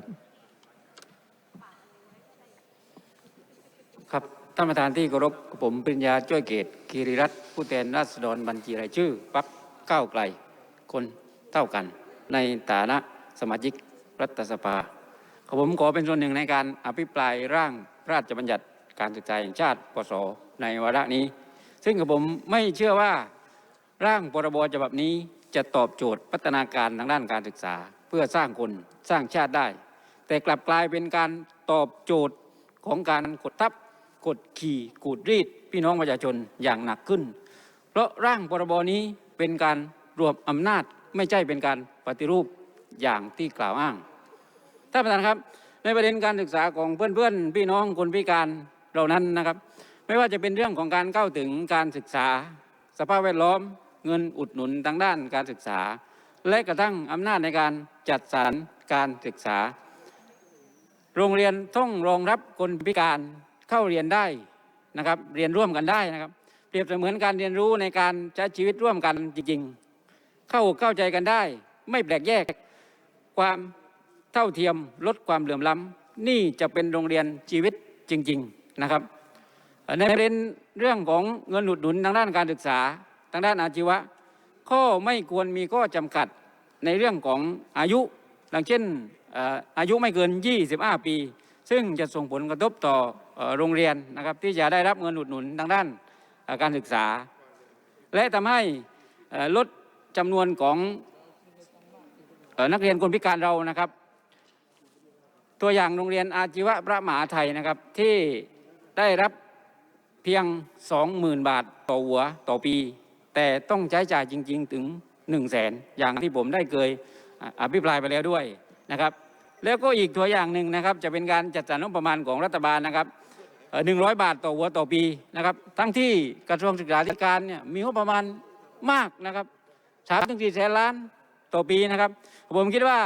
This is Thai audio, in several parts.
ครับ ครับท่านประธานที่เคารพผมปริญญาจ้อยเกตคีรีรัตน์ผู้แทนราษฎรบัญชีรายชื่อพักก้าวไกล คนเท่ากัน ในฐานะสมาชิกรัฐสภากับผมขอเป็นส่วนหนึ่งในการอภิปรายร่างพระราชบัญญัติการศึกษาแห่งชาติปศในวาระนี้ ซึ่งกับผมไม่เชื่อว่าร่างพรบฉบับนี้จะตอบโจทย์พัฒนาการทางด้านการศึกษา เพื่อสร้างคนสร้างชาติได้ แต่กลับกลายเป็นการตอบโจทย์ของการกดทับกดขี่กดรีด พี่น้องประชาชนอย่างหนักขึ้น เพราะร่างพรบนี้เป็นการรวมอำนาจไม่ใช่เป็นการปฏิรูปอย่างที่กล่าวอ้างท่านประธานครับ ในประเด็นการศึกษาของเพื่อนๆ พี่น้องคนพิการเหล่านั้นนะครับ ไม่ว่าจะเป็นเรื่องของการเข้าถึงการศึกษา สภาพแวดล้อม เงินอุดหนุนทางด้านการศึกษา และกระทั่งอำนาจในการจัดสรรการศึกษา โรงเรียนต้องรองรับคนพิการเข้าเรียนได้นะครับ เรียนร่วมกันได้นะครับ เปรียบเสมือนการเรียนรู้ในการใช้ชีวิตร่วมกันจริง ๆ เข้าอกเข้าใจกันได้ ไม่แปลกแยก ความเท่าเทียมลดความเหลื่อมล้ำนี่จะเป็นโรงเรียนชีวิตจริง ๆนะครับ ในประเด็นเรื่องของเงินอุดหนุนทางด้านการศึกษาทางด้านอาชีวะข้อไม่ควรมีข้อจำกัดในเรื่องของอายุดังเช่น อายุไม่เกิน 25 ปี ซึ่งจะส่งผลกระทบต่อโรงเรียนนะครับที่จะได้รับเงินอุดหนุนทางด้านการศึกษา และทำให้ลดจำนวนของนักเรียนคนพิการเรานะครับ ตัวอย่างโรงเรียนอาชีวะพระมหาไทยนะครับที่ได้รับเพียง 20,000 บาทต่อหัวต่อปี แต่ต้องใช้จ่ายจริง ๆ ถึง 1 0 0 0 0แสนอย่างที่ผมได้เคยอภิปรายไปแล้วด้วย นะครับแล้วก็อีกตัวอย่างหนึ่งนะครับจะเป็นการจัดสรรงบประมาณของรัฐบาลนะครับหนึ่งร้อยบาทต่อหัวต่อปีนะครับทั้งที่กระทรวงศึกษาธิการเนี่ยมีงบประมาณมากนะครับสามถึงสี่แสนล้านต่อปีนะครับผมคิดว่า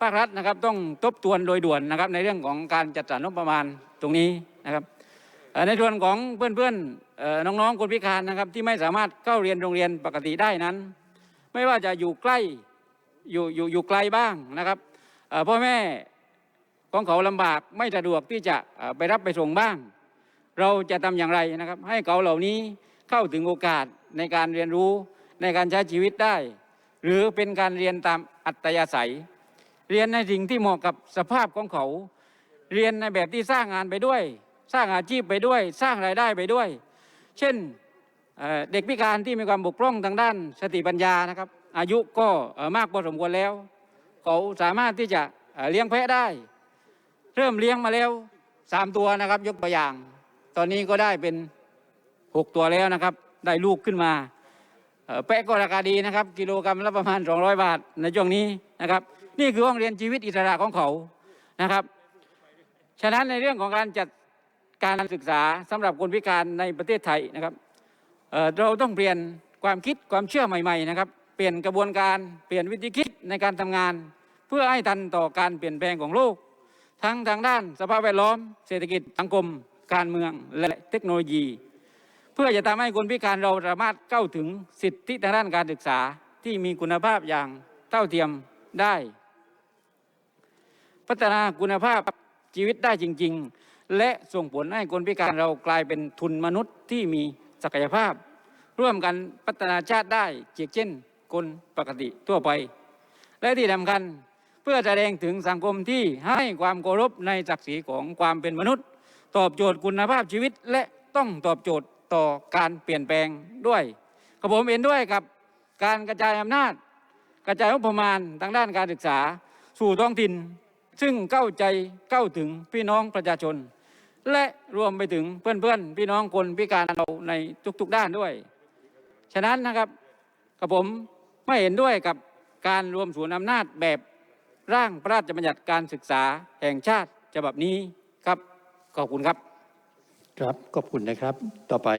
ภาครัฐนะครับต้องทบทวนโดยด่วนนะครับในเรื่องของการจัดสรรงบประมาณตรงนี้นะครับในส่วนของเพื่อนๆน้องๆคนพิการนะครับที่ไม่สามารถเข้าเรียนโรงเรียนปกติได้นั้น ไม่ว่าจะอยู่ใกล้ อยู่อยู่อยู่ไกลบ้างนะครับพ่อแม่ของเขาลำบากไม่สะดวกที่จะไปรับไปส่งบ้าง เราจะทำอย่างไรนะครับ ให้เขาเหล่านี้เข้าถึงโอกาสในการเรียนรู้ในการใช้ชีวิตได้ หรือเป็นการเรียนตามอัตยาศัย เรียนในสิ่งที่เหมาะกับสภาพของเขา เรียนในแบบที่สร้างงานไปด้วย สร้างอาชีพไปด้วย สร้างรายได้ไปด้วย เช่นเด็กพิการที่มีความบกพร่องทางด้านสติปัญญานะครับ อายุก็มากพอสมควรแล้ว เขาสามารถที่จะเลี้ยงแพะได้ เริ่มเลี้ยงมาแล้วสามตัวนะครับยกตัวอย่าง ตอนนี้ก็ได้เป็นหกตัวแล้วนะครับ ได้ลูกขึ้นมาแปะก็ราคาดีนะครับ กิโลกรัมละประมาณ 200 บาทในช่วงนี้นะครับ นี่คือห้องเรียนชีวิตอิสระของเขานะครับ ฉะนั้นในเรื่องของการจัดการศึกษาสำหรับคนพิการในประเทศไทยนะครับเเราต้องเปลี่ยนความคิดความเชื่อใหม่ ๆนะครับ เปลี่ยนกระบวนการเปลี่ยนวิธีคิดในการทำงาน เพื่อให้ทันต่อการเปลี่ยนแปลงของโลก ทั้งทางด้านสภาพแวดล้อม เศรษฐกิจสังคม การเมืองและเทคโนโลยี เพื่อจะทำให้คนพิการเราสามารถเข้าถึงสิทธิทางด้านการศึกษาที่มีคุณภาพอย่างเท่าเทียมได้ พัฒนาคุณภาพชีวิตได้จริง ๆ และส่งผลให้คนพิการเรากลายเป็นทุนมนุษย์ที่มีศักยภาพ ร่วมกันพัฒนาชาติได้เช่น คนปกติทั่วไป และที่สำคัญเพื่อแสดงถึงสังคมที่ให้ความเคารพในศักดิ์ศรีของความเป็นมนุษย์ ตอบโจทย์คุณภาพชีวิต และต้องตอบโจทย์ต่อการเปลี่ยนแปลงด้วยกับผมเห็นด้วยกับการกระจายอำนาจ กระจายงบประมาณทางด้านการศึกษา สู่ท้องถิ่น ซึ่งเข้าใจเข้าถึงพี่น้องประชาชน และรวมไปถึงเพื่อนๆ พี่น้องคนพิการเราในทุกๆด้านด้วย ฉะนั้นนะครับกับผม ไม่เห็นด้วยกับการรวมศูนย์อำนาจแบบร่างพระราชบัญญัติการศึกษาแห่งชาติฉบับนี้ครับ ขอบคุณครับ ครับขอบคุณนะครับ ต่อไป